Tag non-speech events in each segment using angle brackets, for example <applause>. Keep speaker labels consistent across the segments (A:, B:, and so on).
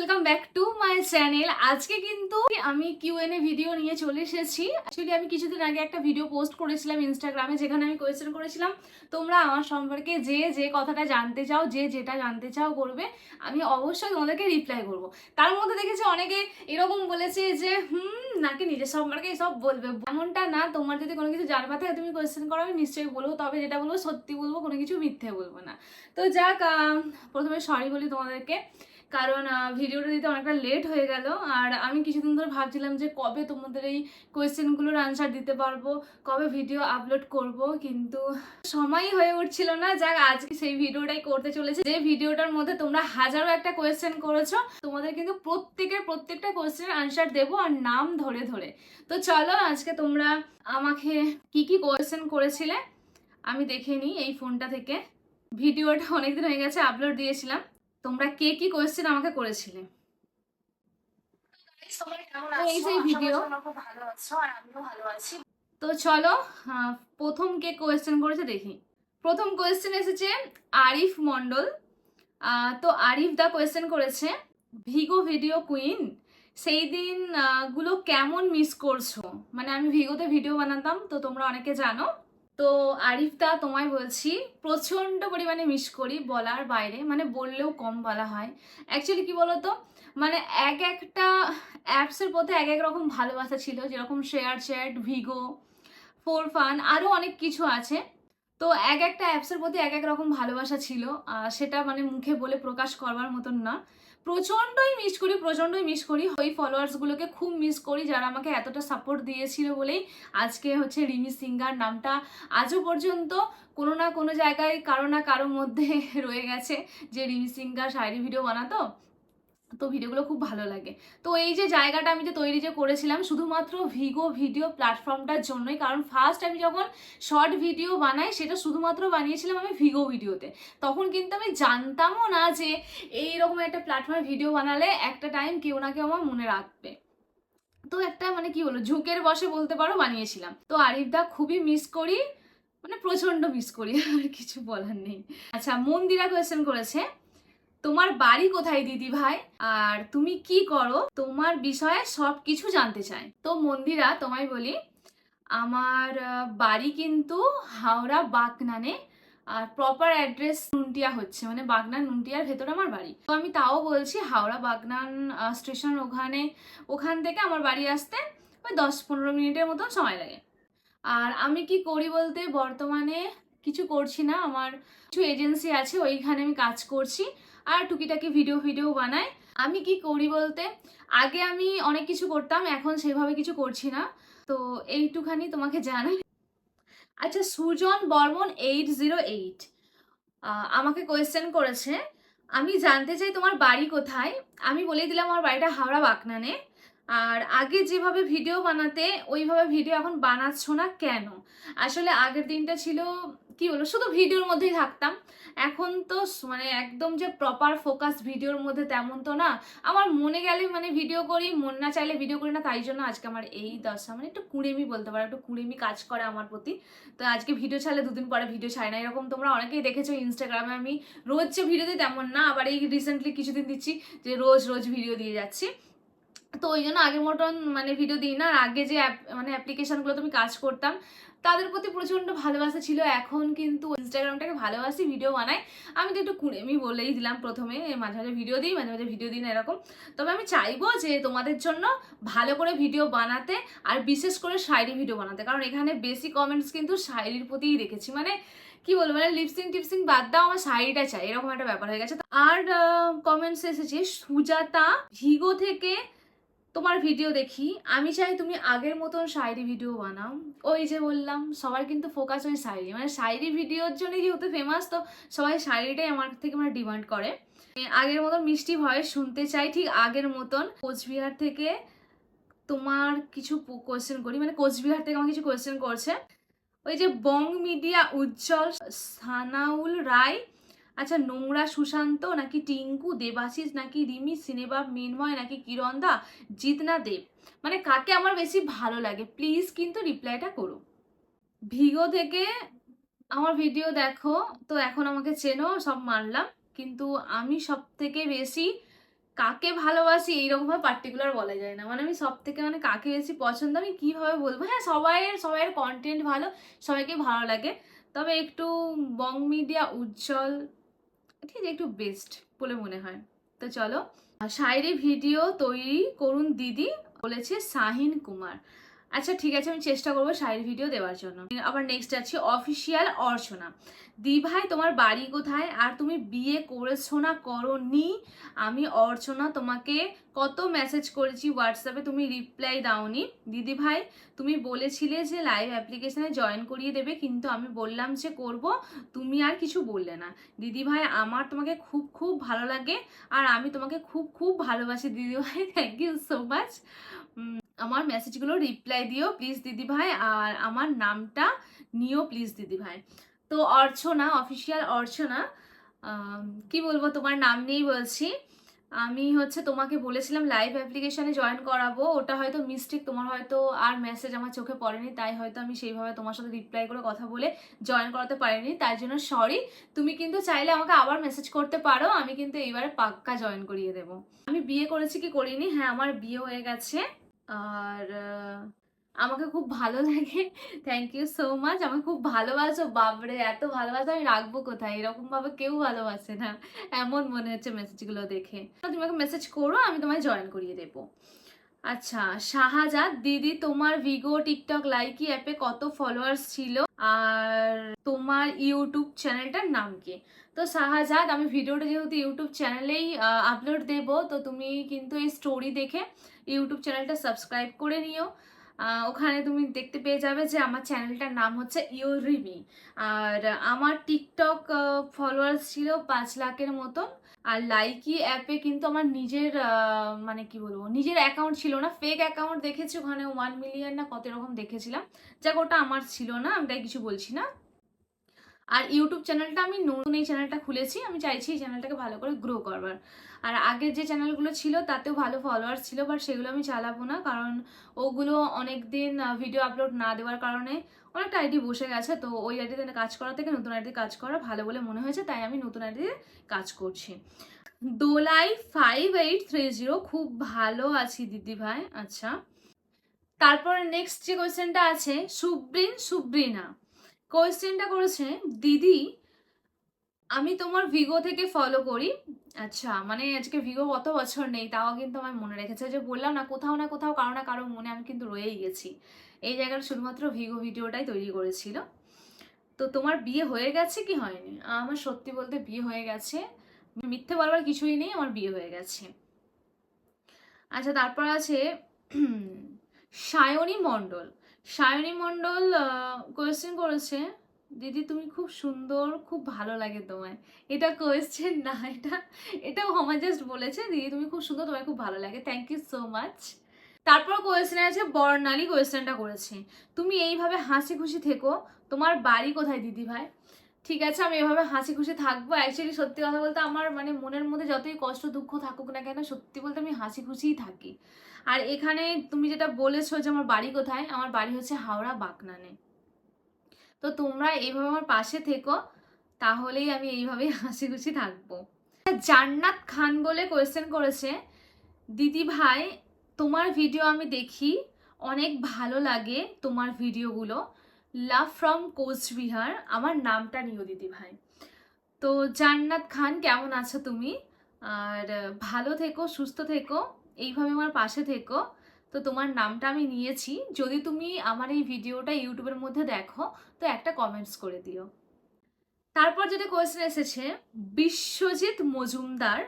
A: Welcome back to my channel আজকে কিন্তু আমি কিউএনএ ভিডিও নিয়ে চলে এসেছি। অ্যাকচুয়ালি আমি কিছুদিন আগে একটা ভিডিও পোস্ট করেছিলাম ইনস্টাগ্রামে যেখানে আমি কোয়েশ্চেন করেছিলাম, তোমরা আমার সম্পর্কে যে যে কথাটা জানতে চাও, যে, যেটা জানতে চাও করবে, আমি অবশ্যই তোমাদেরকে রিপ্লাই করব। তার মধ্যে দেখেছি অনেকে এরকম বলেছে যে, হুম, নাকি নিজের সম্পর্কে সব বলবে? এমনটা না, তোমার যদি কোনো কিছু জানবা থাকে, তুমি কোয়েশ্চেন করো, আমি নিশ্চয়ই বলব, তবে যেটা বলব সত্যি বলব, কোনো কিছু মিথ্যে বলব না। তো যাক প্রথমে সরি বলি তোমাদেরকে। কারণ ভিডিওটা দিতে অনেকটা লেট হয়ে গেল। আর আমি কিছুদিন ধরে ভাবছিলাম যে কবে তোমাদের এই কোয়েশ্চেনগুলোর আনসার দিতে পারব, কবে ভিডিও আপলোড করব, কিন্তু সময়ই হয়ে উঠছিল না। যাক আজকে সেই ভিডিওটাই করতে চলেছে। যে ভিডিওটার মধ্যে তোমরা হাজারো একটা কোয়েশ্চেন করেছ, তোমাদের কিন্তু প্রত্যেকের প্রত্যেকটা কোয়েশ্চেনের আনসার দেবো আর নাম ধরে ধরে। তো চলো, আজকে তোমরা আমাকে কি কি কোয়েশ্চেন করেছিলে, আমি দেখে নিই এই ফোনটা থেকে। ভিডিওটা অনেকদিন হয়ে গেছে আপলোড দিয়েছিলাম। তোমরা কে কি কোয়েশ্চেন আমাকে করেছিলে? তো এই যে ভিডিও।
B: ভালো আছো আর আমিও ভালো আছি।
A: তো চলো প্রথম কে কোয়েশ্চেন করেছে দেখি। প্রথম কোয়েশ্চেন এসেছে আরিফ মন্ডল তো আরিফ দা কোয়েশ্চেন করেছে ভিগো ভিডিও কুইন সেই দিনগুলো কেমন মিস করছ? মানে আমি ভিগোতে ভিডিও বানাতাম তো তোমরা অনেকে জানো। তো আরিফ দা তোমায় বলছি, প্রচণ্ড পরিমাণে মিস করি বলার বাইরে মানে বললেও কম বলা হয়। অ্যাকচুয়ালি কি বলতো? মানে এক একটা অ্যাপসের প্রতি এক এক রকম ভালোবাসা ছিল, যেরকম share chat Vigo for fun আরও অনেক কিছু আছে। তো এক একটা অ্যাপসের প্রতি এক এক রকম ভালোবাসা ছিল সেটা মানে মুখে বলে প্রকাশ করবার মতন না। প্রচণ্ডই মিস করি, প্রচণ্ডই মিস করি। ওই ফলোয়ার্সগুলোকে খুব মিস করি যারা আমাকে এতটা সাপোর্ট দিয়েছিল বলেই আজকে হচ্ছে রিমি সিঙ্গার নামটা আজও পর্যন্ত কোনো না কোনো জায়গায় কারও না কারোর মধ্যে <laughs> রয়ে গেছে যে রিমি সিঙ্গার শায়রি ভিডিও বানাতো। তো ভিডিওগুলো খুব ভালো লাগে। তো এই যে জায়গাটা আমি যে তৈরি যে করেছিলাম, শুধুমাত্র ভিগো ভিডিও প্ল্যাটফর্মটার জন্যই, কারণ ফার্স্ট আমি যখন শর্ট ভিডিও বানাই, সেটা শুধুমাত্র বানিয়েছিলাম আমি ভিগো ভিডিওতে তখন কিন্তু আমি জানতামও না যে এই রকম একটা প্ল্যাটফর্মে ভিডিও বানালে একটা টাইম কেউ না কেউ আমার মনে রাখবে। তো একটা মানে কি বলো ঝুঁকের বসে বলতে পারো, বানিয়েছিলাম। তো আরিফদা খুবই মিস করি মানে প্রচণ্ড মিস করি, আর কিছু বলার নেই। আচ্ছা মন্দিরা কোয়েশ্চেন করেছে। তোমার বাড়ি কোথায় দিদি ভাই? আর তুমি কি করো? তোমার বিষয়ে সব কিছু জানতে চাই। তো মন্দিরা, তোমায় বলি, আমার বাড়ি কিন্তু হাওড়া বাগনানে। আর প্রপার অ্যাড্রেস নুনটিয়া হচ্ছে মানে বাগনান নুনটিয়ার ভেতরে আমার বাড়ি। তো আমি তাও বলছি, হাওড়া বাগনান স্টেশন ওখানে, ওখান থেকে আমার বাড়ি আসতে ওই দশ পনেরো মিনিটের মতন সময় লাগে। আর আমি কি করি বলতে, বর্তমানে কিছু করছি না, আমার কিছু এজেন্সি আছে, ওইখানে আমি কাজ করছি আর টুকিটাকি ভিডিও ভিডিও বানাই। আমি কি করি বলতে, আগে আমি অনেক কিছু করতাম, এখন সেভাবে কিছু করছি না। তো এইটুখানি তোমাকে জানাই। আচ্ছা Sujan Barman eight zero eight আমাকে কোয়েশ্চেন করেছে, আমি জানতে চাই তোমার বাড়ি কোথায়? আমি বলে দিলাম আমার বাড়িটা হাওড়া বাকনানে আর আগে যেভাবে ভিডিও বানাতে, ওইভাবে ভিডিও এখন বানাচ্ছ না কেন? আসলে আগের দিনটা ছিল কি বলো শুধু ভিডিওর মধ্যেই থাকতাম। এখন তো মানে একদম যে প্রপার ফোকাস ভিডিওর মধ্যে তেমন তো না। আমার মনে গেলে মানে ভিডিও করি, মন না চাইলে ভিডিও করি না, তাই জন্য আজকে আমার এই দশা। মানে একটু কুড়েমি বলতে পারো, একটু কুড়েমি কাজ করে আমার প্রতি। তো আজকে ভিডিও ছাড়লে দুদিন পরে ভিডিও ছাড়ে না। এরকম তোমরা অনেকেই দেখেছ ইনস্টাগ্রামে আমি রোজ যে ভিডিও দিই তেমন না, আবার এই রিসেন্টলি কিছুদিন দিচ্ছি যে রোজ রোজ ভিডিও দিয়ে যাচ্ছি। তো ওই জন্য আগের মতন মানে ভিডিও দিই না। আর আগে যে মানে অ্যাপ্লিকেশনগুলো তুমি কাজ করতাম তাদের প্রতি প্রচণ্ড ভালোবাসা ছিল। এখন কিন্তু ইনস্টাগ্রামটাকে ভালোবাসি ভিডিও বানাই। আমি তো একটু কুড়েমি বলেই দিলাম প্রথমে মাঝে মাঝে ভিডিও দিই, মাঝে মাঝে ভিডিও দিই না এরকম। তবে আমি চাইব যে তোমাদের জন্য ভালো করে ভিডিও বানাতে আর বিশেষ করে শায়রি ভিডিও বানাতে। কারণ এখানে বেশি কমেন্টস কিন্তু শায়রির প্রতিই দেখেছি। মানে কি বলব মানে লিপসিং টিপসিং বাদ দাও, আমার শাড়িটা চাই। এরকম একটা ব্যাপার হয়ে গেছে। আর কমেন্টস এসেছে, সুজাতা ভিগো থেকে তোমার ভিডিও দেখি। আমি চাই তুমি আগের মতন শায়রি ভিডিও বানাও। ওই যে বললাম সবার কিন্তু ফোকাস হয় শায়রি। মানে শায়রি ভিডিওর জন্য যেহেতু ফেমাস তো সবাই শায়রিটাই আমার থেকে মানে ডিমান্ড করে। আগের মতন মিষ্টি ভয়েস শুনতে চাই, ঠিক আগের মতন। কোচবিহার থেকে তোমার কিছু কোয়েশ্চেন করি। মানে কোচবিহার থেকে আমার কিছু কোয়েশ্চেন করছে। ওই যে বং মিডিয়া উজ্জ্বল সানাউল রায় আচ্ছা নোংরা সুশান্ত নাকি টিঙ্কু, দেবাশিস নাকি রিমি সিনেবাব মিনময় নাকি কিরণদা জিতনা দেব? মানে কাকে আমার বেশি ভালো লাগে? প্লিজ কিন্তু রিপ্লাইটা করো। ভিগো থেকে আমার ভিডিও দেখো, তো এখন আমাকে চেনো, সব মানলাম, কিন্তু আমি সব থেকে বেশি কাকে ভালোবাসি এইরকমভাবে পার্টিকুলার বলা যায় না। মানে আমি সব থেকে মানে কাকে বেশি পছন্দ, আমি কীভাবে বলব? হ্যাঁ সবাইয়ের সবাইয়ের কন্টেন্ট ভালো, সবাইকে ভালো লাগে। তবে একটু বং মিডিয়া উজ্জ্বল ঠিক একটু বেস্ট বলে মনে হয়। তো চলো শায়রি ভিডিও তৈরি করুন দিদি, বলেছে শাহিন কুমার। আচ্ছা ঠিক আছে, আমি চেষ্টা করব শাড়ির ভিডিও দেওয়ার জন্য। আবার নেক্সট আছে অফিসিয়াল অর্চনা। দি ভাই তোমার বাড়ি কোথায়? আর তুমি বিয়ে করেছ না করনি? আমি অর্চনা তোমাকে কত মেসেজ করেছি হোয়াটসঅ্যাপে তুমি রিপ্লাই দাওনি। দিদি ভাই, তুমি বলেছিলে যে লাইভ অ্যাপ্লিকেশানে জয়েন করিয়ে দেবে, কিন্তু আমি বললাম যে করব, তুমি আর কিছু বললে না। দিদি ভাই, আমার তোমাকে খুব খুব ভালো লাগে, আর আমি তোমাকে খুব খুব ভালোবাসি। দিদি ভাই থ্যাংক ইউ সো মাচ আমার মেসেজগুলো রিপ্লাই দিও প্লিজ দিদি ভাই, আর আমার নামটা নিও প্লিজ দিদি ভাই। তো অর্চনা অফিসিয়াল অর্চনা কি বলব, তোমার নাম নিয়েই বলছি। আমি হচ্ছে তোমাকে বলেছিলাম লাইভ অ্যাপ্লিকেশানে জয়েন করাবো। ওটা হয়তো মিস্টেক তোমার হয়তো আর মেসেজ আমার চোখে পড়েনি, তাই হয়তো আমি সেইভাবে তোমার সাথে রিপ্লাই করে কথা বলে জয়েন করাতে পারিনি। তাই জন্য সরি তুমি কিন্তু চাইলে আমাকে আবার মেসেজ করতে পারো, আমি কিন্তু এইবারে পাক্কা জয়েন করিয়ে দেবো। আমি বিয়ে করেছি কি করিনি? হ্যাঁ আমার বিয়ে হয়ে গেছে। আর আমাকে খুব ভালো লাগে। থ্যাংক ইউ সো মাচ আমাকে খুব ভালোবাসো। বাবরে এত ভালোবাসো আমি রাখব কোথায়? এরকম ভাবে কেউ ভালোবাসে না। এমন মনে হচ্ছে মেসেজগুলো দেখে। তুমি আমাকে মেসেজ করো, আমি তোমায় জয়েন করিয়ে দেবো। আচ্ছা শাহজাদ, দিদি, তোমার ভিগো টিকটক লাইকি অ্যাপে কত ফলোয়ার্স ছিল? আর তোমার ইউটিউব চ্যানেলটার নাম কি? তো শাহজাদ, আমি ভিডিওটা যেহেতু ইউটিউব চ্যানেলেই আপলোড দেব, তো তুমি কিন্তু এই স্টোরি দেখে ইউটিউব চ্যানেলটা সাবস্ক্রাইব করে নিও। ওখানে তুমি দেখতে পেয়ে যাবে যে আমার চ্যানেলটার নাম হচ্ছে ইউরিমি আর আমার টিকটক ফলোয়ার্স ছিল পাঁচ লাখের মতন। আর লাইকি অ্যাপে কিন্তু আমার নিজের মানে কি বলব, নিজের অ্যাকাউন্ট ছিল না। ফেক অ্যাকাউন্ট দেখেছি, ওখানে ওয়ান মিলিয়ন না কত রকম দেখেছিলাম। যাক, ওটা আমার ছিল না, আমি তাই কিছু বলছি না। আর ইউটিউব চ্যানেলটা আমি নতুন এই চ্যানেলটা খুলেছি, আমি চাইছি এই চ্যানেলটাকে ভালো করে গ্রো করবার। আর আগের যে চ্যানেলগুলো ছিল, তাতেও ভালো ফলোয়ার্স ছিল বাট সেগুলো আমি চালাবো না, কারণ ওগুলো অনেক দিন ভিডিও আপলোড না দেওয়ার কারণে অনেকটা আইডি বসে গেছে। তো ওই আইডিতে কাজ করা থেকে নতুন আইডি কাজ করা ভালো বলে মনে হয়েছে, তাই আমি নতুন আইডিতে কাজ করছি। Dolai five eight three zero খুব ভালো আছি দিদি ভাই আচ্ছা। তারপর নেক্সট যে কোয়েশ্চেনটা আছে, সুব্রিন, সুব্রিনা। কোয়েশ্চেনটা করেছে, দিদি, আমি তোমার ভিগো থেকে ফলো করি। আচ্ছা মানে আজকে ভিগো কত বছর নেই, তাও কিন্তু আমার মনে রেখেছে যে বললাম না, কোথাও না কোথাও, কারও না কারও মনে আমি কিন্তু রয়েই গেছি। এই জায়গাটা শুধুমাত্র ভিগো ভিডিওটাই তৈরি করেছিল। তো তোমার বিয়ে হয়ে গেছে কি হয়নি? আমার সত্যি বলতে বিয়ে হয়ে গেছে। মিথ্যে বলবার কিছুই নেই, আমার বিয়ে হয়ে গেছে। আচ্ছা তারপর আছে সায়নী মণ্ডল। সায়নী মণ্ডল কোয়েশ্চেন করেছে, দিদি, তুমি খুব সুন্দর, খুব ভালো লাগে তোমায়। এটা কোয়েশ্চেন না, এটা, এটাও আমার জাস্ট বলেছে, দিদি, তুমি খুব সুন্দর, তোমায় খুব ভালো লাগে। থ্যাংক ইউ সো মাচ তারপর কোয়েশ্চেন আছে, বর্ণালী কোয়েশ্চেনটা করেছে। তুমি এইভাবে হাসি খুশি থেকো, তোমার বাড়ি কোথায় দিদি ভাই? ঠিক আছে, আমি এভাবে হাসি খুশি থাকব। অ্যাকচুয়ালি সত্যি কথা বলতে আমার মানে মনের মধ্যে যতই কষ্ট, দুঃখ থাকুক না কেন, সত্যি বলতে আমি হাসি খুশিই থাকি। আর এখানে তুমি যেটা বলেছ যে আমার বাড়ি কোথায়, আমার বাড়ি হচ্ছে হাওড়া বাকনানে তো তোমরা এইভাবে আমার পাশে থেকো, তাহলেই আমি এইভাবেই <laughs> হাসি খুশি থাকব। জান্নাত খান বলে কোয়েশ্চেন করেছে, দিদি ভাই, তোমার ভিডিও আমি দেখি, অনেক ভালো লাগে তোমার ভিডিওগুলো লাভ ফ্রম কোচবিহার, আমার নামটা নিও দিদি ভাই। তো জান্নাত খান, কেমন আছো তুমি? আর ভালো থেকো, সুস্থ থেকো, এইভাবে আমার পাশে থেকো। তো তোমার নামটা আমি নিয়েছি। যদি তুমি আমার এই ভিডিওটা ইউটিউবের মধ্যে দেখো, তো একটা কমেন্টস করে দিও। তারপর যেটা কোয়েশ্চেন এসেছে, Biswajit Majumdar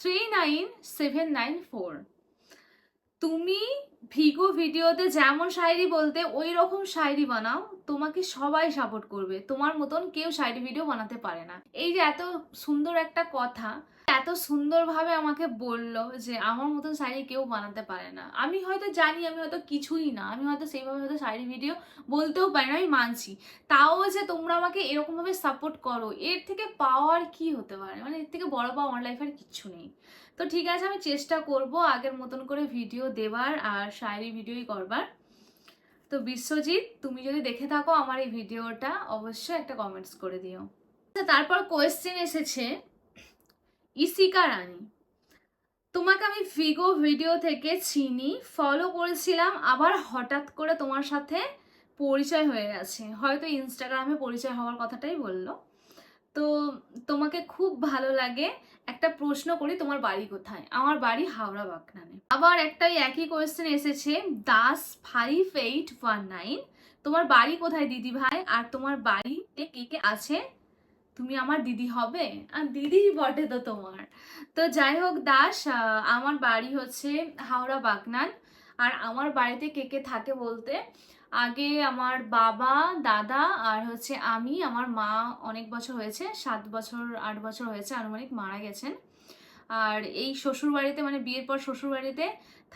A: three nine seven nine four তুমি ভিগো ভিডিওতে যেমন শায়রি বলতে ওই রকম শায়রি বানাও, তোমাকে সবাই সাপোর্ট করবে। তোমার মতন কেউ শায়রি ভিডিও বানাতে পারে না। এই যে এত সুন্দর একটা কথা এত সুন্দরভাবে আমাকে বলল যে আমার মতন শাড়ি কেউ বানাতে পারে না। আমি হয়তো জানি আমি হয়তো কিছুই না। আমি হয়তো সেইভাবে হয়তো শাড়ি ভিডিও বলতেও পারি না আমি মানছি। তাও যে তোমরা আমাকে এরকমভাবে সাপোর্ট করো এর থেকে পাওয়ার কি হতে পারে? মানে এর থেকে বড় পাওয়া আমার লাইফে আর কিচ্ছু নেই। তো ঠিক আছে আমি চেষ্টা করব আগের মতন করে ভিডিও দেবার আর শাড়ি ভিডিওই করবার। তো বিশ্বজিৎ তুমি যদি দেখে থাকো আমার এই ভিডিওটা অবশ্যই একটা কমেন্টস করে দিও। আচ্ছা, তারপর কোয়েশ্চেন এসেছে ইসিকা রানী। তোমাকে আমি ফিগো ভিডিও থেকে চিনি ফলো করেছিলাম, আবার হঠাৎ করে তোমার সাথে পরিচয় হয়ে গেছে। হয়তো ইনস্টাগ্রামে পরিচয় হওয়ার কথাটাই বলল। তো তোমাকে খুব ভালো লাগে। একটা প্রশ্ন করি, তোমার বাড়ি কোথায়? আমার বাড়ি হাওড়া বাগনানে। আবার একটা ওই একই কোয়েশ্চেন এসেছে, Das five eight one nine তোমার বাড়ি কোথায় দিদি ভাই আর তোমার বাড়িতে কে কে আছে? তুমি আমার দিদি হবে? আর দিদি বটে তো তোমার। তো যাই হোক দাস আমার বাড়ি হচ্ছে হাওড়া বাগনান। আর আমার বাড়িতে কে কে থাকে বলতে? আগে আমার বাবা, দাদা আর হচ্ছে আমি, আমার মা অনেক বছর হয়েছে, সাত বছর, আট বছর হয়েছে আনুমানিক মারা গেছেন। আর এই শ্বশুর বাড়িতে মানে বিয়ের পর শ্বশুর বাড়িতে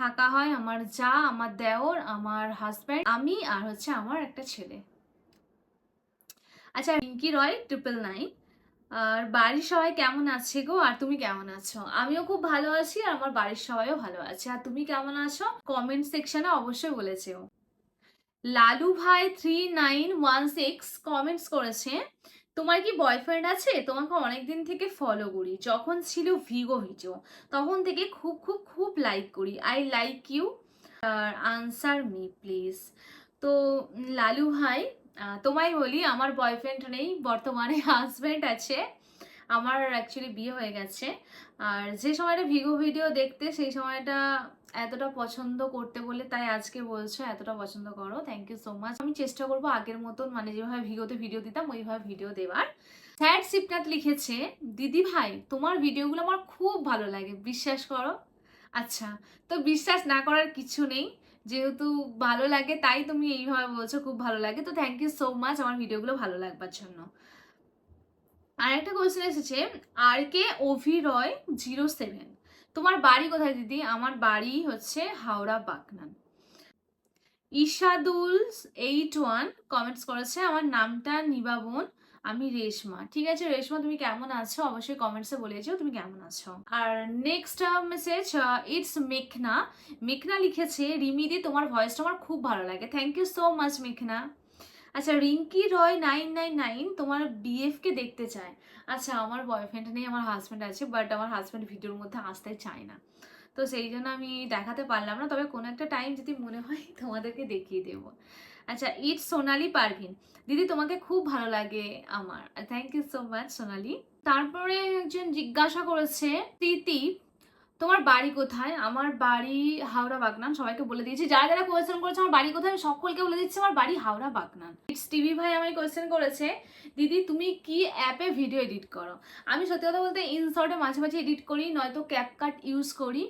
A: থাকা হয় আমার যা, আমার দেওর, আমার হাজব্যান্ড আমি আর হচ্ছে আমার একটা ছেলে। আচ্ছা রিঙ্কি রয় ট্রিপল নাইন আর বাড়ির সবাই কেমন আছে গো? আর তুমি কেমন আছো? আমিও খুব ভালো আছি আর আমার বাড়ির সবাইও ভালো আছে। আর তুমি কেমন আছো? কমেন্ট সেকশনে অবশ্যই বলেছেও লালু ভাই three nine one six comments করেছে, তোমার কি বয়ফ্রেন্ড আছে? তোমাকে অনেক দিন থেকে ফলো করি। যখন ছিল ভিগো ভিডিও তখন থেকে খুব খুব খুব লাইক করি। আই লাইক ইউ আর আনসার মি প্লিজ তো লালু ভাই তোমায় বলি, আমার বয়ফ্রেন্ড নেই, বর্তমানে হাজব্যান্ড আছে। আমার অ্যাকচুয়ালি বিয়ে হয়ে গেছে। আর যে সময়টা ভিগো ভিডিও দেখতে, সেই সময়টা এতটা পছন্দ করতে বলে তাই আজকে বলছো, এতটা পছন্দ করো। থ্যাংক ইউ সো মাচ আমি চেষ্টা করব আগের মতন মানে যেভাবে ভিগোতে ভিডিও দিতাম, ওইভাবে ভিডিও দেওয়ার। স্যাড শিবনাথ লিখেছে, দিদি ভাই, তোমার ভিডিওগুলো আমার খুব ভালো লাগে, বিশ্বাস করো। আচ্ছা তো বিশ্বাস না করার কিছু নেই। যেহেতু ভালো লাগে, তাই তুমি এইভাবে বলছো, খুব ভালো লাগে। তো থ্যাংক ইউ সো মাচ আমার ভিডিওগুলো ভালো লাগবার জন্য। আর একটা কোয়েশ্চেন এসেছে আর কে অভি রয় জিরো সেভেন তোমার বাড়ি কোথায় দিদি? আমার বাড়ি হচ্ছে Howrah Bagnan. Ishadul eight one comments করেছে, আমার নামটা নিবাবন। আমি রেশমা। ঠিক আছে রেশমা, তুমি কেমন আছো? অবশ্যই কমেন্টসে বলে যেও তুমি কেমন আছো। আর নেক্সট মেসেজ ইটস মেঘনা। মেঘনা লিখেছে, রিমিদি, তোমার ভয়েসটা আমার খুব ভালো লাগে। থ্যাংক ইউ সো মাচ মেঘনা। আচ্ছা Rinki Roy nine nine nine তোমার বিএফকে দেখতে চায়। আচ্ছা আমার বয়ফ্রেন্ড নেই, আমার হাজব্যান্ড আছে বাট আমার হাজব্যান্ড ভিডিওর মধ্যে আসতে চায় না। তো সেই জন্য আমি দেখাতে পারলাম না, তবে কোনো একটা টাইম যদি মনে হয়, তোমাদেরকে দেখিয়ে দেবো। আচ্ছা ইট সোনালি পারভিন। দিদি, তোমাকে খুব ভালো লাগে আমার। Thank you so much Sonali. তারপরে একজন জিজ্ঞাসা করেছে প্রীতি তোমার বাড়ি কোথায়? আমার বাড়ি হাওড়া বাগনান। সবাইকে বলে দিয়েছি, যারা যারা কোয়েশ্চেন করেছে, আমার বাড়ি কোথায়, আমি সকলকে বলে দিচ্ছি, আমার বাড়ি হাওড়া বাগনান। ইটস টিভি ভাই আমায় কোয়েশ্চেন করেছে, দিদি, তুমি কি অ্যাপে ভিডিও এডিট করো? আমি সত্যি কথা বলতে ইনশর্টে মাঝে মাঝে এডিট করি, নয়তো ক্যাপকাট ইউজ করি।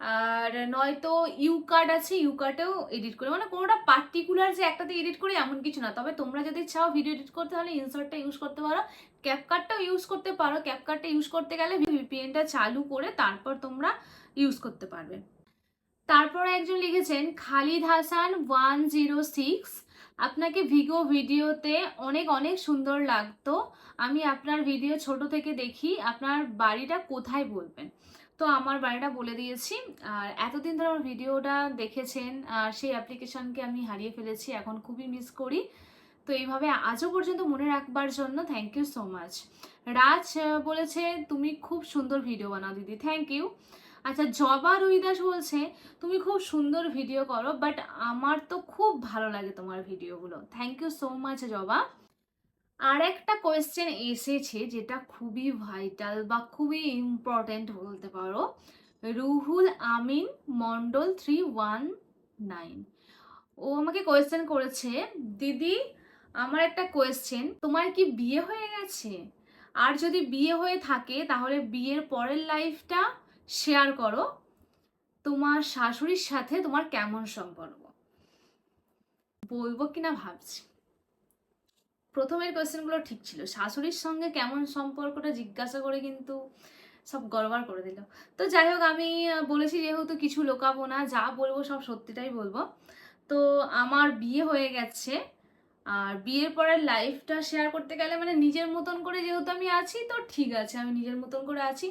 A: আর নয়তো ইউ কার্ড আছে ইউ কার্ডেও এডিট করি মানে কোনোটা পার্টিকুলার যে একটাতে এডিট করি এমন কিছু না। তবে তোমরা যদি চাও ভিডিও এডিট করতে, তাহলে ইনসার্টটা ইউজ করতে পারো। ক্যাপকাটটাও ইউজ করতে পারো। ক্যাপকাটটা ইউজ করতে গেলে ভিপিএনটা চালু করে তারপর তোমরা ইউজ করতে পারবে। তারপর একজন লিখেছেন, Khalid Hasan one zero six আপনাকে ভিগো ভিডিওতে অনেক অনেক সুন্দর লাগতো। আমি আপনার ভিডিও ছোট থেকে দেখি, আপনার বাড়িটা কোথায় বলবেন? তো আমার বাড়িটা বলে দিয়েছি। আর এতদিন ধরে আমার ভিডিওটা দেখেছেন, আর সেই অ্যাপ্লিকেশনকে আমি হারিয়ে ফেলেছি, এখন খুবই মিস করি। তো এইভাবে আজও পর্যন্ত মনে রাখবার জন্য thank you so much Raj বলেছে, তুমি খুব সুন্দর ভিডিও বানাও দিদি থ্যাংক ইউ আচ্ছা জবা রুইদাস বলছে, তুমি খুব সুন্দর ভিডিও করো বাট আমার তো খুব ভালো লাগে তোমার ভিডিওগুলো থ্যাংক ইউ সো মাচ জবা। আর একটা কোয়েশ্চেন এসেছে যেটা খুবই ভাইটাল বা খুবই ইম্পর্টেন্ট বলতে পারো। Ruhul Amin, Mondal three one nine ও আমাকে কোয়েশ্চেন করেছে, দিদি, আমার একটা কোয়েশ্চেন তোমার কি বিয়ে হয়ে গেছে? আর যদি বিয়ে হয়ে থাকে, তাহলে বিয়ের পরের লাইফটা শেয়ার করো। তোমার শাশুড়ির সাথে তোমার কেমন সম্পর্ক? বলব কিনা ভাবছি। প্রথমের কোয়েশ্চেনগুলো ঠিক ছিল। শাশুড়ির সঙ্গে কেমন সম্পর্কটা জিজ্ঞাসা করে কিন্তু সব গড়বড় করে দিল। তো যাই হোক, আমি বলেছি যেহেতু কিছু লোকাবো না, যা বলব সব সত্যিটাই বলব। তো আমার বিয়ে হয়ে গেছে, আর বিয়ের পরের লাইফটা শেয়ার করতে গেলে মানে নিজের মতন করে যেহেতু আমি আছি, তো ঠিক আছে, আমি নিজের মতন করে আছি।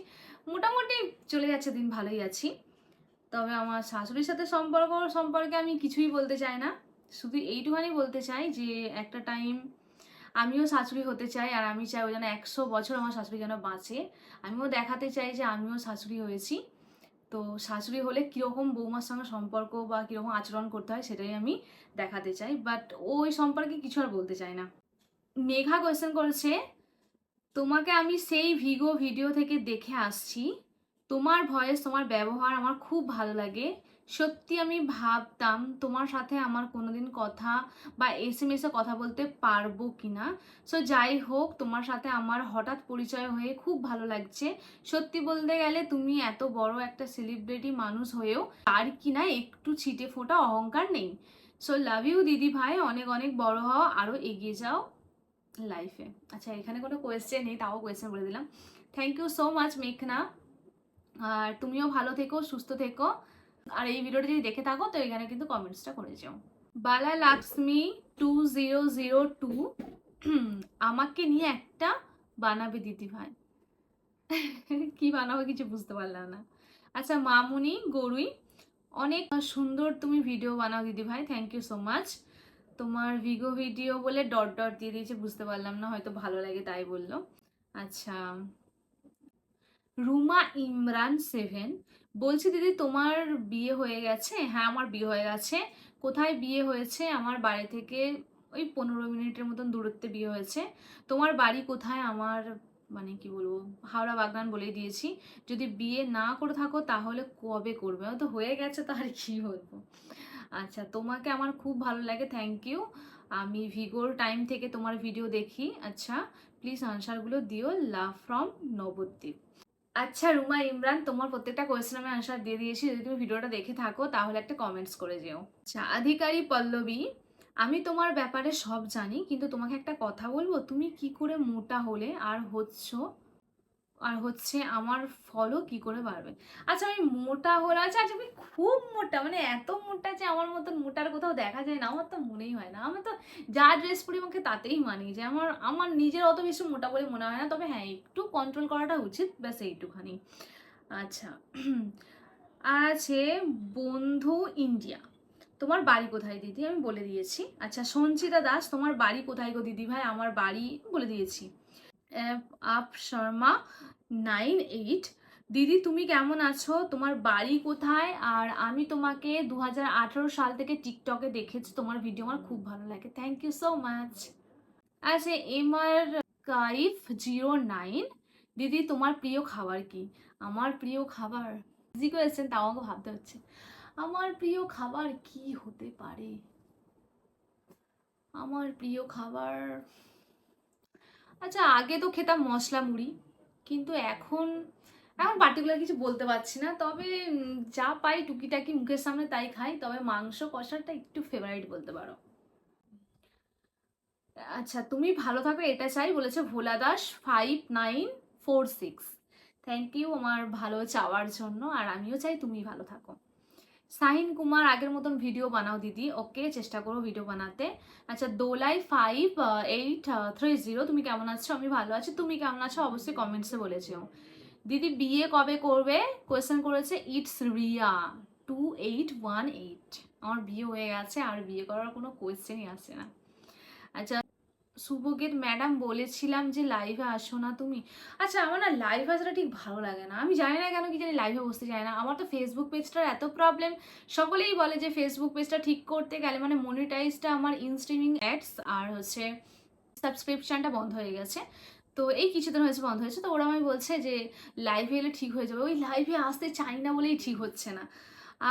A: মোটামুটি চলে যাচ্ছে, দিন ভালোই আছি। তবে আমার শাশুড়ির সাথে সম্পর্ক, সম্পর্কে আমি কিছুই বলতে চাই না। শুধু এইটুখানি বলতে চাই যে, একটা টাইম আমিও শাশুড়ি হতে চাই আর আমি চাই ও যেন একশো বছর আমার শাশুড়ি যেন বাঁচে। আমিও দেখাতে চাই যে আমিও শাশুড়ি হয়েছি। তো শাশুড়ি হলে কীরকম বৌমার সঙ্গে সম্পর্ক বা কীরকম আচরণ করতে হয় সেটাই আমি দেখাতে চাই। বাট ওই সম্পর্কে কিছু আর বলতে চাই না। মেঘা কোয়েশ্চেন করেছে, তোমাকে আমি সেই ভিগো ভিডিও থেকে দেখে আসছি। তোমার ভয়েস তোমার ব্যবহার আমার খুব ভালো লাগে। সত্যি আমি ভাবতাম তোমার সাথে আমার কোনোদিন কথা বা এস এম এসে কথা বলতে পারব কি না সো যাই হোক, তোমার সাথে আমার হঠাৎ পরিচয় হয়ে খুব ভালো লাগছে। সত্যি বলতে গেলে তুমি এত বড় একটা সেলিব্রিটি মানুষ হয়েও তার কি না একটু ছিটে ফোটা অহংকার নেই। সো লাভ ইউ দিদি ভাই, অনেক অনেক বড় হও আরও এগিয়ে যাও লাইফে আচ্ছা এখানে কোনো কোয়েশ্চেন নেই, তাও কোয়েশ্চেন বলে দিলাম। থ্যাংক ইউ সো মাচ মেঘনা। আর তুমিও ভালো থেকো, সুস্থ থেকো। আর এই ভিডিওটা যদি দেখে থাকো, তো এখানে কিন্তু কমেন্টসটা করে যাও। Bala Lakshmi two zero zero two আমাকে নিয়ে একটা বানাবে দিদি ভাই। <laughs> কি বানাবো কিছু বুঝতে পারলাম না। আচ্ছা মামুনি, গরুই, অনেক সুন্দর তুমি ভিডিও বানাও দিদি ভাই থ্যাংক ইউ সো মাচ তোমার ভিগো ভিডিও বলে ডট ডট দিয়ে দিয়েছে, বুঝতে পারলাম না, হয়তো ভালো লাগে তাই বলল। আচ্ছা রুমা ইমরান সেভেন। বলছি, দিদি, তোমার বিয়ে হয়ে গেছে? হ্যাঁ আমার বিয়ে হয়ে গেছে। কোথায় বিয়ে হয়েছে? আমার বাড়ি থেকে ওই পনেরো মিনিটের মতন দূরত্বে বিয়ে হয়েছে। তোমার বাড়ি কোথায়? আমার মানে কি বলব, হাওড়া বাগান বলে দিয়েছি। যদি বিয়ে না করে থাকো, তাহলে কবে করবে? তো হয়ে গেছে, তো আর কি বলব? আচ্ছা তোমাকে আমার খুব ভালো লাগে থ্যাংক ইউ আমি ভিগোর টাইম থেকে তোমার ভিডিও দেখি। আচ্ছা প্লিজ আনসারগুলো দিও লাভ ফ্রম নবদ্বীপ। আচ্ছা রুমা ইমরান, তোমার প্রত্যেকটা কোয়েশ্চেন আমি আনসার দিয়ে দিয়েছি। যদি তুমি ভিডিওটা দেখে থাকো, তাহলে একটা কমেন্টস করে যেও। আচ্ছা আধিকারী পল্লবী, আমি তোমার ব্যাপারে সব জানি, কিন্তু তোমাকে একটা কথা বলব। তুমি কি করে মোটা হলে আর হচ্ছ? আর হচ্ছে আমার ফলও কি করে বাড়বে? আচ্ছা আমি মোটা হলে আচ্ছা আচ্ছা আমি খুব মোটা মানে এত মোটা যে আমার মতন মোটার কোথাও দেখা যায় না, আমার তো মনেই হয় না। আমার তো যা ড্রেস পরি আমাকে তাতেই মানি যে আমার আমার নিজের অত বেশি মোটা বলে মনে হয় না, তবে হ্যাঁ একটু কন্ট্রোল করাটা উচিত, ব্যাস এইটুখানি। আচ্ছা আর আছে বন্ধু ইন্ডিয়া তোমার বাড়ি কোথায় দিদি? আমি বলে দিয়েছি। আচ্ছা সঞ্চিতা দাস, তোমার বাড়ি কোথায় গো দিদি ভাই? আমার বাড়ি বলে দিয়েছি। আপ শর্মা নাইন এইট দিদি, তুমি কেমন আছো? তোমার বাড়ি কোথায়? আর আমি তোমাকে দু হাজার আঠেরো সাল থেকে টিকটকে দেখেছি। তোমার ভিডিও আমার খুব ভালো লাগে। থ্যাংক ইউ সো মাচ আচ্ছা এমআর কাইফ জিরো নাইন। দিদি, তোমার প্রিয় খাবার কি? আমার প্রিয় খাবার ইজি কোয়েশ্চেন তাও আমাকে ভাবতে হচ্ছে। আমার প্রিয় খাবার কি হতে পারে? আমার প্রিয় খাবার আচ্ছা আগে তো খেতাম মশলা মুড়ি, কিন্তু এখন এখন পার্টিকুলার কিছু বলতে পারছি না। তবে যা পাই টুকিটাকি মুখের সামনে তাই খাই। তবে মাংস কষাটা একটু ফেভারিট বলতে পারো। আচ্ছা তুমি ভালো থাকো, এটা চাই, বলেছে Bhola Das five nine four six thank you আমার ভালো চাওয়ার জন্য, আর আমিও চাই তুমি ভালো থাকো। সাহিন কুমার আগের মতন ভিডিও বানাও দিদি। ওকে চেষ্টা করো ভিডিও বানাতে। আচ্ছা Dolai five eight three zero তুমি কেমন আছো? আমি ভালো আছি। তুমি কেমন আছো? অবশ্যই কমেন্টসে বলেছ দিদি বিয়ে কবে করবে? কোয়েশ্চেন করেছে it's Riya two eight one eight আমার বিয়ে হয়ে গেছে, আর বিয়ে করার কোনো কোয়েশ্চেনই আসছে না। আচ্ছা শুভগীত ম্যাডাম বলেছিলাম যে লাইভে আসো না তুমি। আচ্ছা আমার না লাইভ আসাটা ঠিক ভালো লাগে না। আমি জানি না কেন কি জানি লাইভে বসতে চাই না। আমার তো ফেসবুক পেজটার এত প্রবলেম সকলেই বলে যে ফেসবুক পেজটা ঠিক করতে গেলে মানে মনিটাইজটা আমার ইনস্ট্রিমিং অ্যাডস আর হচ্ছে সাবস্ক্রিপশনটা বন্ধ হয়ে গেছে। তো এই কিছুদিন হয়েছে বন্ধ হয়েছে। তো ওরা আমায় বলছে যে লাইভে এলে ঠিক হয়ে যাবে। ওই লাইভে আসতে চাই না বলেই ঠিক হচ্ছে না।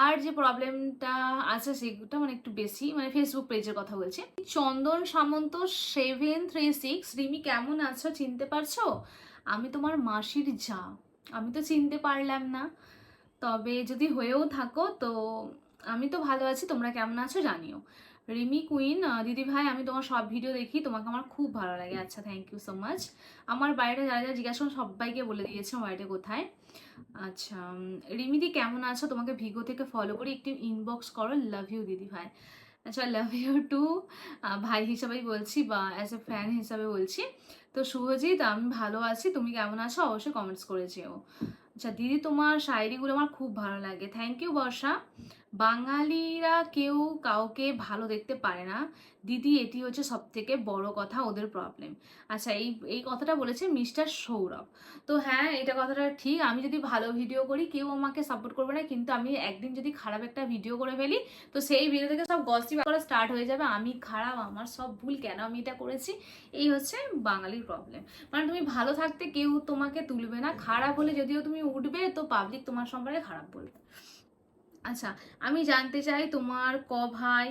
A: আর যে প্রবলেমটা আছে সেটা মানে একটু বেশি মানে ফেসবুক পেজের কথা বলছি। Chandan Samanta seven three six Rimi কেমন আছো? চিনতে পারছ? আমি তোমার মাসির যা। আমি তো চিনতে পারলাম না। তবে যদি হয়েও থাকো তো আমি তো ভালো আছি, তোমরা কেমন আছো জানিও। রিমি কুইন দিদি ভাই, আমি তোমার সব ভিডিও দেখি, তোমাকে আমার খুব ভালো লাগে। আচ্ছা থ্যাংক ইউ সো মাচ আমার বাড়িটা যারা যারা জিজ্ঞাসা সবাইকে বলে দিয়েছে আমার বাড়িটা কোথায়। আচ্ছা রিমিদি কেমন আছো? তোমাকে ভিগো থেকে ফলো করে একটু ইনবক্স করো লাভ ইউ দিদি ভাই। আচ্ছা লাভ ইউ টু ভাই হিসাবেই বলছি বা অ্যাজ এ ফ্যান হিসাবে বলছি। তো শুভজিৎ, আমি ভালো আছি, তুমি কেমন আছো? অবশ্যই কমেন্টস করে যেও। আচ্ছা দিদি, তোমার শায়রিগুলো আমার খুব ভালো লাগে। Thank you Barsha. বাঙালিরা কেউ কাউকে ভালো দেখতে পারে না। দিদি, এটি হচ্ছে সব থেকে বড় কথা ওদের প্রবলেম আচ্ছা এই এই কথাটা বলেছে মিস্টার সৌরভ। তো হ্যাঁ এটা কথাটা ঠিক। আমি যদি ভালো ভিডিও করি, কেউ আমাকে সাপোর্ট করবে না, কিন্তু আমি একদিন যদি খারাপ একটা ভিডিও করে ফেলি, তো সেই ভিডিও থেকে সব গসিপ করা স্টার্ট হয়ে যাবে। আমি খারাপ, আমার সব ভুল, কেন আমি এটা করেছি? এই হচ্ছে বাঙালির প্রবলেম মানে তুমি ভালো থাকতে কেউ তোমাকে তুলবে না। খারাপ হলে যদিও তুমি উঠবে, তো পাবলিক তোমার সম্পর্কে খারাপ বলবে। আচ্ছা আমি জানতে চাই তোমার ক ভাই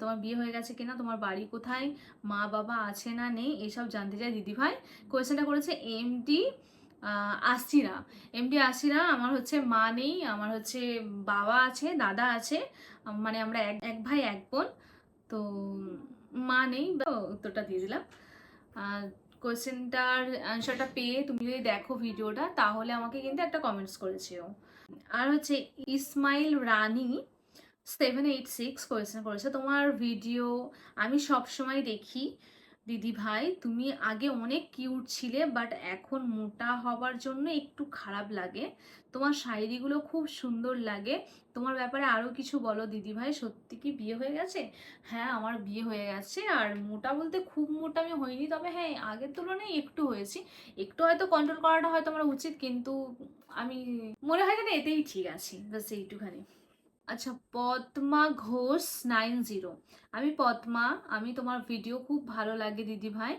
A: তোমার বিয়ে হয়ে গেছে কিনা, তোমার বাড়ি কোথায়, মা বাবা আছে না নেই, এসব জানতে চাই দিদি ভাই। কোয়েশ্চেনটা করেছে এমডি আসিরা এমডি আসিরা আমার হচ্ছে মা নেই, আমার হচ্ছে বাবা আছে, দাদা আছে মানে আমরা এক এক ভাই, এক বোন। তো মা নেই উত্তরটা দিয়ে দিলাম। কোয়েশ্চেনটার অ্যান্সারটা পেয়ে তুমি যদি দেখো ভিডিওটা তাহলে আমাকে কিন্তু একটা কমেন্টস করেছিও আর হচ্ছে Ismail Rani seven eight six question করেছে। তোমার ভিডিও আমি সব সময় দেখি। দিদি ভাই, তুমি আগে অনেক কিউট ছিলে বাট এখন মোটা হবার জন্য একটু খারাপ লাগে। তোমার শায়রিগুলো খুব সুন্দর লাগে। তোমার ব্যাপারে আরও কিছু বলো দিদি ভাই, সত্যি কি বিয়ে হয়ে গেছে? হ্যাঁ আমার বিয়ে হয়ে গেছে, আর মোটা বলতে খুব মোটা আমি হইনি, তবে হ্যাঁ আগের তুলনায় একটু হয়েছি। একটু হয়তো কন্ট্রোল করাটা হয়তো আমার উচিত, কিন্তু আমি, মনে হয় যেন এতেই ঠিক আছি বাস এইটুখানি। আচ্ছা পদ্মা ঘোষ নাইন জিরো। আমি পদ্মা, আমি তোমার ভিডিও খুব ভালো লাগে দিদি ভাই।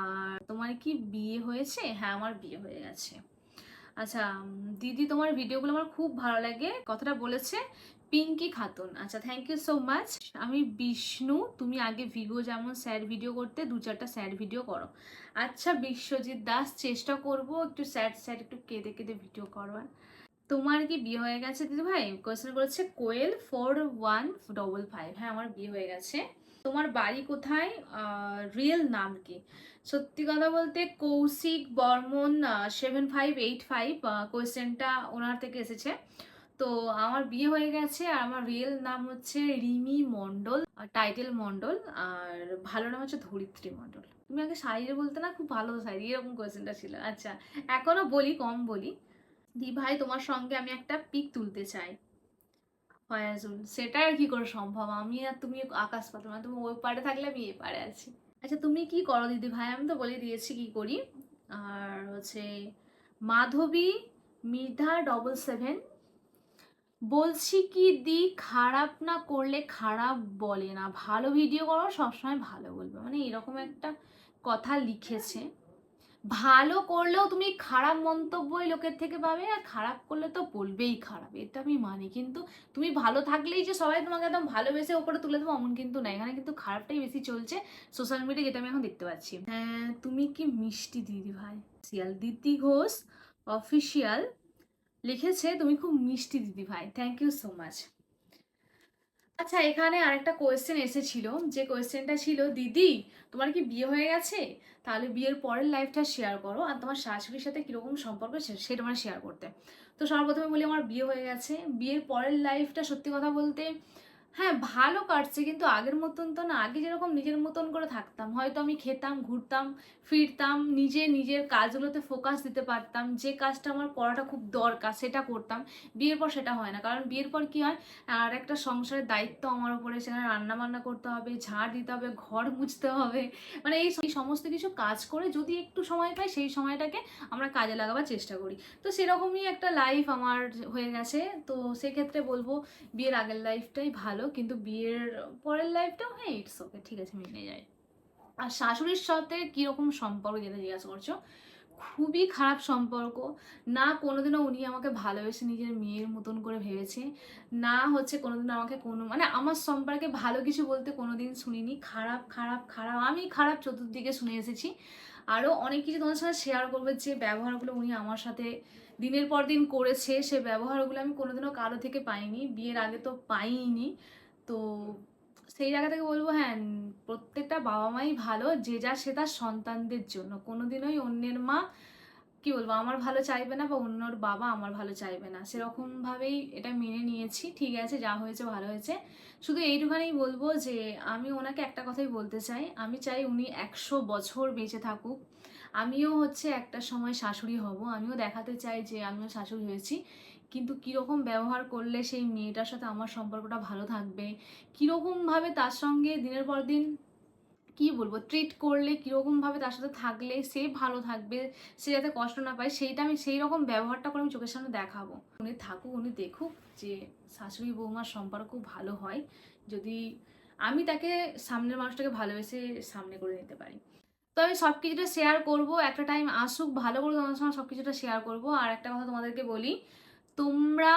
A: আর তোমার কি বিয়ে হয়েছে? হ্যাঁ আমার বিয়ে হয়ে গেছে। আচ্ছা দিদি তোমার ভিডিওগুলো আমার খুব ভালো লাগে। কথাটা বলেছে, পিঙ্কি খাতুন। আচ্ছা থ্যাংক ইউ সো মাচ আমি বিষ্ণু, তুমি আগে ভিগো যেমন স্যার ভিডিও করতে, দু চারটা স্যার ভিডিও করো। আচ্ছা বিশ্বজিৎ দাস, চেষ্টা করব একটু স্যাড স্যাড একটু কেঁদে কেঁদে ভিডিও করবার তোমার কি বিয়ে হয়ে গেছে দিদি ভাই? কোয়েশ্চেন করেছে Koel four one double five হ্যাঁ আমার বিয়ে হয়ে গেছে। তোমার বাড়ি কোথায়? রিয়েল নাম কি? সত্যি কথা বলতে Kaushik Barman seven five eight five কোয়েশ্চেনটা ওনার থেকে এসেছে। তো আমার বিয়ে হয়ে গেছে আর আমার রিয়েল নাম হচ্ছে রিমি মণ্ডল টাইটেল মণ্ডল, আর ভালো নাম হচ্ছে ধরিত্রী মণ্ডল। তুমি আগে শাড়ির বলতে না, খুব ভালো শাড়ি এরকম কোয়েশ্চেনটা ছিল। আচ্ছা এখনও বলি, কম বলি। দি ভাই, তোমার সঙ্গে আমি একটা পিক তুলতে চাই। ফয়াজুল সেটা আর কি করে সম্ভব? আমি আর তুমি আকাশ পাতাল মানে তুমি ওই পারে থাকলে আমি এ পারে আছি। আচ্ছা তুমি কি করো দিদি ভাই? আমি তো বলে দিয়েছি কি করি। আর হচ্ছে মাধবী, মিধা ডবল সেভেন বলছি কি, দি খারাপ না করলে খারাপ বলে না। ভালো ভিডিও করো, সবসময় ভালো বলবে। মানে এরকম একটা কথা লিখেছে। ভালো করলেও তুমি খারাপ মন্তব্যই লোকের থেকে পাবে, আর খারাপ করলে তো বলবেই খারাপ, এটা আমি মানি। কিন্তু তুমি ভালো থাকলেই যে সবাই তোমাকে একদম ভালোবেসে ওপরে তুলে দেবো, এমন কিন্তু না। এখানে কিন্তু খারাপটাই বেশি চলছে সোশ্যাল মিডিয়া যেটা আমি এখন দেখতে পাচ্ছি। হ্যাঁ তুমি কি মিষ্টি দিদি ভাই? সিয়াল দিদি ঘোষ অফিসিয়াল লিখেছে, তুমি খুব মিষ্টি দিদি ভাই। থ্যাংক ইউ সো মাচ আচ্ছা এখানে আরেকটা কোয়েশ্চেন এসেছিল। যে কোয়েশ্চেনটা ছিল, দিদি, তোমার কি বিয়ে হয়ে গেছে? তাহলে বিয়ের পরের লাইফটা শেয়ার করো আর তোমার শাশুড়ির সাথে কীরকম সম্পর্ক সেটা মানে শেয়ার করতে। তো সর্বপ্রথমে বলি, আমার বিয়ে হয়ে গেছে। বিয়ের পরের লাইফটা সত্যি কথা বলতে হ্যাঁ ভালো কাটছে। কিন্তু আগের মতন তো না, আগে যেরকম নিজের মতন করে থাকতাম। হয়তো আমি খেতাম, ঘুরতাম, ফিরতাম, নিজে নিজের কাজগুলোতে ফোকাস দিতে পারতাম, যে কাজটা আমার করাটা খুব দরকার সেটা করতাম। বিয়ের পর সেটা হয় না। কারণ বিয়ের পর কি হয়, আর একটা সংসারের দায়িত্ব আমার উপরে, সেখানে রান্না বান্না করতে হবে, ঝাড় দিতে হবে, ঘর মুছতে হবে। মানে এই সমস্ত কিছু কাজ করে যদি একটু সময় পাই, সেই সময়টাকে আমরা কাজে লাগাবার চেষ্টা করি। তো সেরকমই একটা লাইফ আমার হয়ে গেছে। তো সেক্ষেত্রে বলব, বিয়ের আগের লাইফটাই ভালো। কিন্তু বিয়ের পরের লাইফটাও হ্যাঁ ইটস ওকে ঠিক আছে মেনে যায়। আর শাশুড়ির সাথে কীরকম সম্পর্ক যেটা জিজ্ঞাসা করছ? খুবই খারাপ সম্পর্ক। না, কোনোদিনও উনি আমাকে ভালোবেসে নিজের মেয়ের মতন করে ভেবেছে। না, হচ্ছে কোনোদিন আমাকে কোনো মানে আমার সম্পর্কে ভালো কিছু বলতে কোনোদিন শুনিনি। খারাপ খারাপ খারাপ, আমি খারাপ চতুর্দিকে শুনে এসেছি। আরও অনেক কিছু তোমার সাথে শেয়ার করবে যে ব্যবহারগুলো উনি আমার সাথে দিনের পর দিন করেছে সে ব্যবহারগুলো আমি কোনোদিনও কারও থেকে পাইনি, বিয়ের আগে তো পাইনি তো সেই জায়গা থেকে বলব হ্যাঁ প্রত্যেকটা বাবা মাই ভালো, যে যা সে তার সন্তানদের জন্য। কোনোদিনই অন্যের মা, কি বলব, আমার ভালো চাইবে না বা অন্যর বাবা আমার ভালো চাইবে না। সেরকমভাবেই এটা মেনে নিয়েছি, ঠিক আছে, যা হয়েছে ভালো হয়েছে। শুধু এইটুখানেই বলব যে, আমি ওনাকে একটা কথাই বলতে চাই। আমি চাই উনি একশো বছর বেঁচে থাকুক। আমিও হচ্ছে একটা সময় শাশুড়ি হব। আমিও দেখাতে চাই যে আমিও শাশুড়ি হয়েছি। কিন্তু কীরকম ব্যবহার করলে সেই মেয়েটার সাথে আমার সম্পর্কটা ভালো থাকবে? কীরকমভাবে তার সঙ্গে দিনের পর দিন, কি বলব ট্রিট করলে কীরকমভাবে তার সাথে থাকলে সে ভালো থাকবে, সে যাতে কষ্ট না পায়, সেইটা আমি সেই রকম ব্যবহারটা করে আমি চোখের সামনে দেখাবো। উনি থাকুক, উনি দেখুক যে শাশুড়ি বৌমার সম্পর্ক ভালো হয়, যদি আমি তাকে সামনের মানুষটাকে ভালোবেসে সামনে করে নিতে পারি। তো আমি সব কিছুটা শেয়ার করব। একটা টাইম আসুক, ভালো করে তোমাদের সঙ্গে সব কিছুটা শেয়ার করব। আর একটা কথা তোমাদেরকে বলি, তোমরা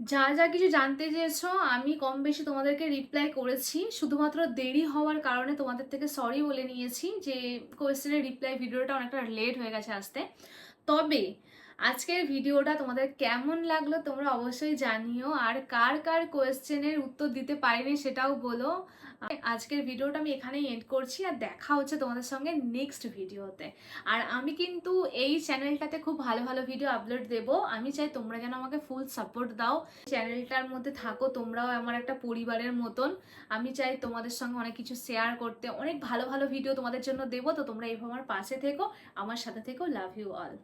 A: যা যা কিছু জানতে চেয়েছো, আমি কম বেশি তোমাদেরকে রিপ্লাই করেছি। শুধুমাত্র দেরি হওয়ার কারণে তোমাদের থেকে সরি বলে নিয়েছি যে কোয়েশ্চেনের রিপ্লাই ভিডিওটা অনেকটা লেট হয়ে গেছে আসতে। তবে, আজকের ভিডিওটা তোমাদের কেমন লাগল তোমরা অবশ্যই জানিও। আর কার কার কোয়েশ্চেনের উত্তর দিতে পারিনি সেটাও বলো। আজকের ভিডিওটা আমি এখানেই এন্ড করছি আর দেখা হচ্ছে তোমাদের সঙ্গে নেক্সট ভিডিওতে। আর আমি কিন্তু এই চ্যানেলটাতে খুব ভালো ভালো ভিডিও আপলোড দেবো। আমি চাই তোমরা যেন আমাকে ফুল সাপোর্ট দাও। চ্যানেলটার মধ্যে থাকো, তোমরাও আমার একটা পরিবারের মতন। আমি চাই তোমাদের সঙ্গে অনেক কিছু শেয়ার করতে। অনেক ভালো ভালো ভিডিও তোমাদের জন্য দেবো। তো তোমরা এইভাবে আমার পাশে থেকো। আমার সাথে থেকো। Love you all